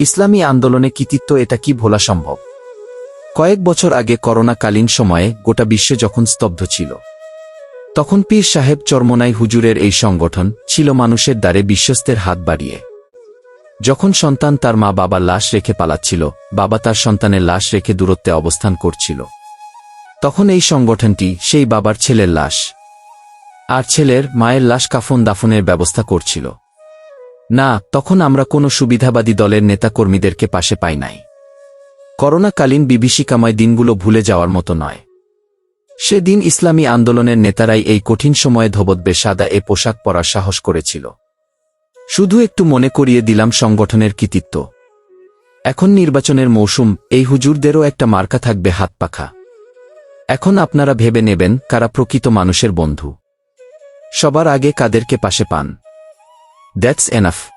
ইসলামী আন্দোলনে কৃতিত্ব এটা কি ভোলা সম্ভব? কয়েক বছর আগে করোনাকালীন সময়ে গোটা বিশ্ব যখন স্তব্ধ ছিল, তখন পীর সাহেব চরমনাই হুজুরের এই সংগঠন ছিল মানুষের দ্বারে বিশ্বস্তের হাত বাড়িয়ে। যখন সন্তান তার মা বাবার লাশ রেখে পালাচ্ছিল, বাবা তার সন্তানের লাশ রেখে দূরত্বে অবস্থান করছিল। তখন এই সংগঠনটি সেই বাবার ছেলের লাশ, আর ছেলের মায়ের লাশ কাফন দাফনের ব্যবস্থা করছিল। না, তখন আমরা কোনো সুবিধাবাদী দলের নেতাকর্মীদেরকে পাশে পাই নাই। করোনাকালীন বিভীষিকাময় দিনগুলো ভুলে যাওয়ার মতো নয়। সেদিন ইসলামী আন্দোলনের নেতারাই এই কঠিন সময়ে ধবদ্বে সাদা এ পোশাক পরার সাহস করেছিল। শুধু একটু মনে করিয়ে দিলাম সংগঠনের কৃতিত্ব। এখন নির্বাচনের মৌসুম, এই হুজুরদেরও একটা মার্কা থাকবে হাত পাখা। এখন আপনারা ভেবে নেবেন কারা প্রকৃত মানুষের বন্ধু। সবার আগে কাদেরকে পাশে পান। That's enough.